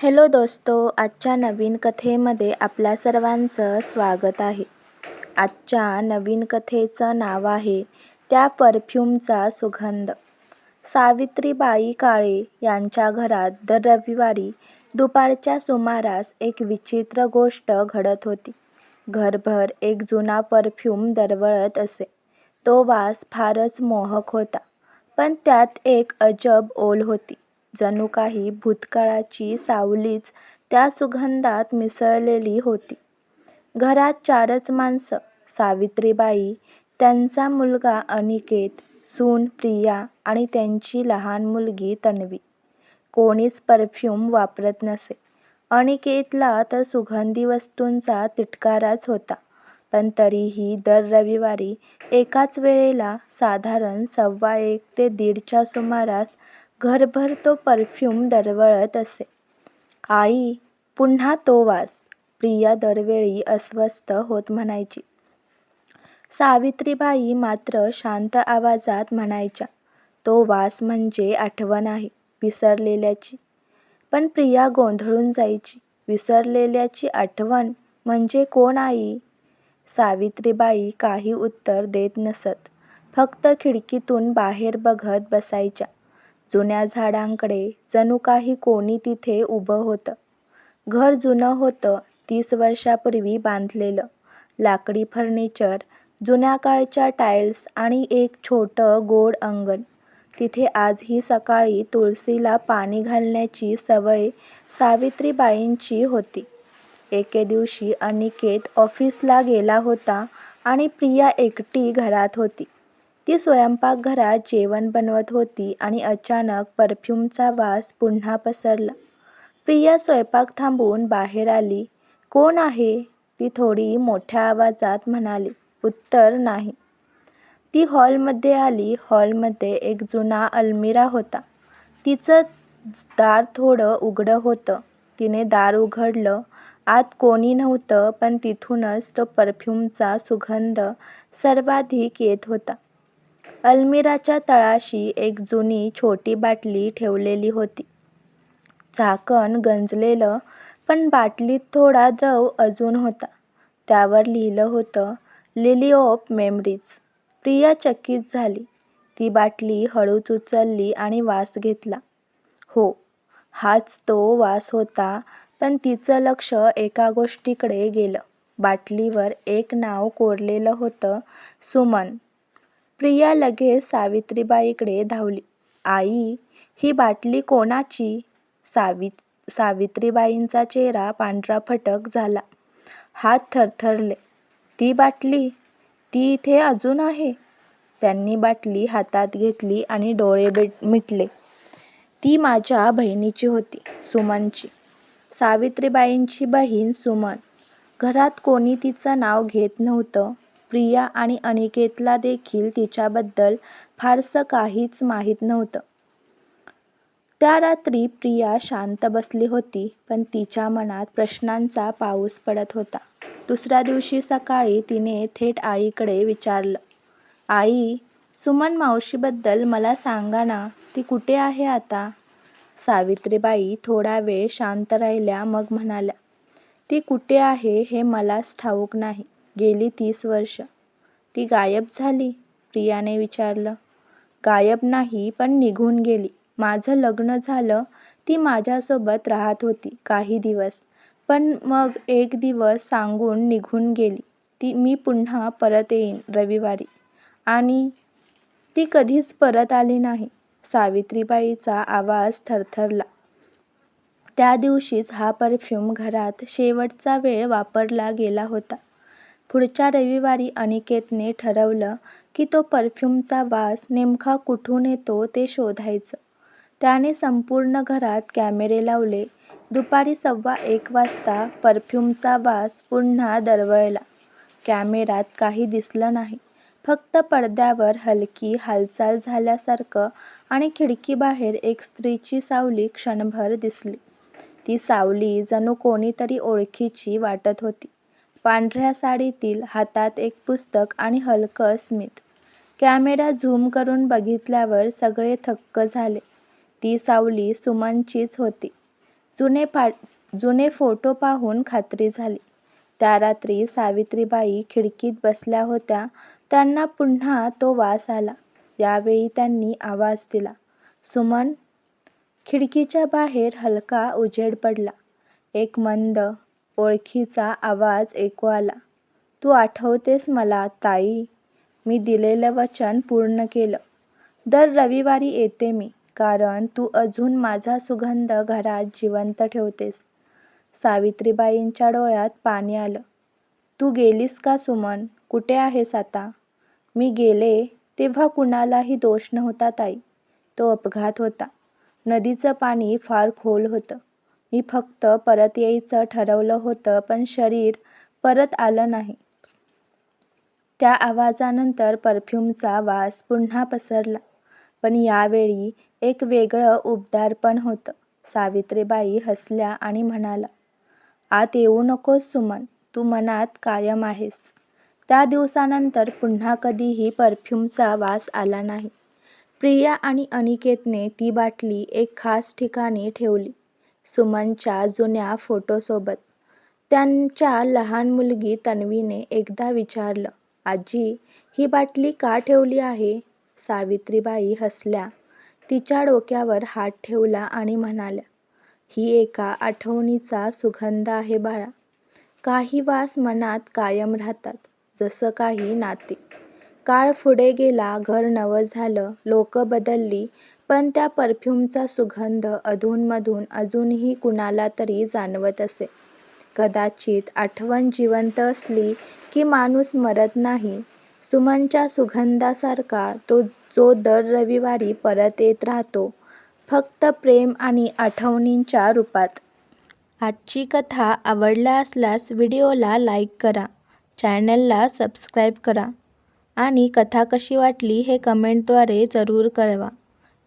Hello दोस्तो आजच्या नवीन कथेमध्ये आपल्या सर्वांचं स्वागत आहे. आजच्या नवीन कथेचं नाव आहे त्या परफ्यूमचा सुगंध. सावित्रीबाई काळे यांच्या घरात दर रविवारी दुपारच्या सुमारास एक विचित्र गोष्ट घडत होती. घरभर एक जुना परफ्यूम दरवळत असे. तो वास फारच मोहक होता पण त्यात एक अजब ओल होती. जणू काही भूतकाळाची सावलीच त्या सुगंधात मिसळलेली होती. घरात चारच माणसं सावित्रीबाई त्यांचा मुलगा अनिकेत सून प्रिया आणि त्यांची लहान मुलगी तन्वी. कोणीच परफ्यूम वापरत नसे. अनिकेतला तर सुगंधी वस्तूंचा तिटकाराच होता पण तरीही दर रविवारी एकाच वेळेला साधारण सव्वा एक ते दीडच्या सुमारास घरभर तो परफ्यूम दरवळत असे. आई पुन्हा तो वास. प्रिया दरवेळी अस्वस्थ होत म्हणायची. सावित्रीबाई मात्र शांत आवाजात म्हणायच्या तो वास म्हणजे आठवण आहे विसरलेल्याची. पण प्रिया गोंधळून जायची विसरलेल्याची आठवण म्हणजे कोण आई? सावित्रीबाई काही उत्तर देत नसत. फक्त खिडकीतून बाहेर बघत बसायच्या. जुन्या झाडांकडे जणू काही कोणी तिथे उभं होतं. घर जुनं होतं तीस वर्षापूर्वी बांधलेलं. लाकडी फर्निचर जुन्या काळच्या टाईल्स आणि एक छोटं गोड अंगण. तिथे आजही सकाळी तुळशीला पाणी घालण्याची सवय सावित्रीबाईंची होती. एके दिवशी अनिकेत ऑफिसला गेला होता आणि प्रिया एकटी घरात होती. ती स्वयंपाकघरात जेवण बनवत होती आणि अचानक परफ्यूमचा वास पुन्हा पसरला. प्रिया स्वयंपाक थांबवून बाहेर आली. कोण आहे? ती थोडी मोठ्या आवाजात म्हणाली. उत्तर नाही. ती हॉलमध्ये आली. हॉलमध्ये एक जुना अलमिरा होता. तिचं दार थोडं उघडं होतं. तिने दार उघडलं. आत कोणी नव्हतं पण तिथूनच तो परफ्यूमचा सुगंध सर्वाधिक येत होता. अलमिराच्या तळाशी एक जुनी छोटी बाटली ठेवलेली होती. झाकण गंजलेलं पण बाटलीत थोडा द्रव अजून होता. त्यावर लिहिलं होतं लिली ऑफ मेमरीज. प्रिया चकित झाली. ती बाटली हळूच उचलली आणि वास घेतला. हो हाच तो वास होता पण तिचं लक्ष एका गोष्टीकडे गेलं. बाटलीवर एक नाव कोरलेलं होतं सुमन. प्रिया लगेच सावित्रीबाईकडे धावली. आई ही बाटली कोणाची सावि सावित्रीबाईंचा चेहरा पांढरा फटक झाला. हात थरथरले. ती बाटली? ती इथे अजून आहे त्यांनी बाटली हातात घेतली आणि डोळे मिटले. ती माझ्या बहिणीची होती सुमनची. सावित्रीबाईंची बहीण सुमन. घरात कोणी तिचं नाव घेत नव्हतं. प्रिया आणि अनिकेतला देखील तिच्याबद्दल फारसं काहीच माहीत नव्हतं. त्या रात्री प्रिया शांत बसली होती पण तिच्या मनात प्रश्नांचा पाऊस पडत होता. दुसऱ्या दिवशी सकाळी तिने थेट आईकडे विचारलं आई सुमन मावशीबद्दल मला सांगा ना ती कुठे आहे आता? सावित्रीबाई थोडा वेळ शांत राहिल्या मग म्हणाल्या ती कुठे आहे हे मलाच ठाऊक नाही. गेली तीस वर्ष. ती गायब झाली प्रियाने विचारलं. गायब नाही पण निघून गेली. माझं लग्न झालं ती माझ्यासोबत राहत होती काही दिवस. पण मग एक दिवस सांगून निघून गेली. ती मी पुन्हा परत येईन रविवारी. आणि ती कधीच परत आली नाही. सावित्रीबाईचा आवाज थरथरला. त्या दिवशीच हा परफ्यूम घरात शेवटचा वेळ वापरला गेला होता. पुढच्या रविवारी अनिकेतने ठरवलं की तो परफ्यूमचा वास नेमका कुठून येतो ते शोधायचं. त्याने संपूर्ण घरात कॅमेरे लावले. दुपारी सव्वा एक वाजता परफ्यूमचा वास पुन्हा दरवळला. कॅमेऱ्यात काही दिसलं नाही. फक्त पडद्यावर हलकी हालचाल झाल्यासारखं आणि खिडकीबाहेर एक स्त्रीची सावली क्षणभर दिसली. ती सावली जणू कोणीतरी ओळखीची वाटत होती. पांढऱ्या साडीतील हातात एक पुस्तक आणि हलकं स्मित कॅमेरा झूम करून बघितल्यावर सगळे थक्क झाले ती सावली सुमनचीच होती जुने पा जुने फोटो पाहून खात्री झाली. त्या रात्री सावित्रीबाई खिडकीत बसल्या होत्या. त्यांना पुन्हा तो वास आला. यावेळी त्यांनी आवाज दिला, सुमन! खिडकीच्या बाहेर हलका उजेड पडला. एक मंद, ओळखीचा आवाज ऐकू आला. तू आठवतेस मला, ताई? मी दिलेलं वचन पूर्ण केलं. दर रविवारी येते मी, कारण तू अजून माझा सुगंध घरात जिवंत ठेवतेस. सावित्रीबाईंच्या डोळ्यात पाणी आलं. तू गेलीस का सुमन? कुठे आहेस आता? मी गेले तेव्हा कुणालाही दोष नव्हता ताई. तो अपघात होता. नदीचं पाणी फार खोल होतं. मी फक्त परत यायचं ठरवलं होतं पण शरीर परत आलं नाही. त्या आवाजानंतर परफ्यूमचा वास पुन्हा पसरला. पण यावेळी एक वेगळं उबदारपण होतं. सावित्रीबाई हसल्या आणि म्हणाला आत येऊ नकोस सुमन. तू मनात कायम आहेस. त्या दिवसानंतर पुन्हा कधीही परफ्यूमचा वास आला नाही. प्रिया आणि अनिकेतने ती बाटली एक खास ठिकाणी ठेवली. सुमनच्या जुन्या फोटोसोबत. त्यांच्या लहान मुलगी तन्वीने एकदा विचारलं, आजी, ही बाटली का ठेवली आहे? सावित्रीबाई हसल्या. तिच्या डोक्यावर हात ठेवला आणि म्हणाल्या, ही एका आठवणीचा सुगंध आहे बाळा. काही वास मनात कायम राहतात, जसं काही नाती. काळ पुढे गेला, घर नवं झालं, लोकं बदलली, पण त्या परफ्यूमचा सुगंध अधूनमधून अजूनही कुणाला तरी जाणवत असे. कदाचित आठवण जिवंत असली की माणूस मरत नाही. सुमनच्या सुगंधासारखा तो जो दर रविवारी परत येत राहतो, फक्त प्रेम आणि आठवणींच्या रूपात. आजची कथा आवडला असल्यास व्हिडिओला लाईक करा, चॅनलला सबस्क्राईब करा आणि कथा कशी वाटली हे कमेंटद्वारे जरूर कळवा.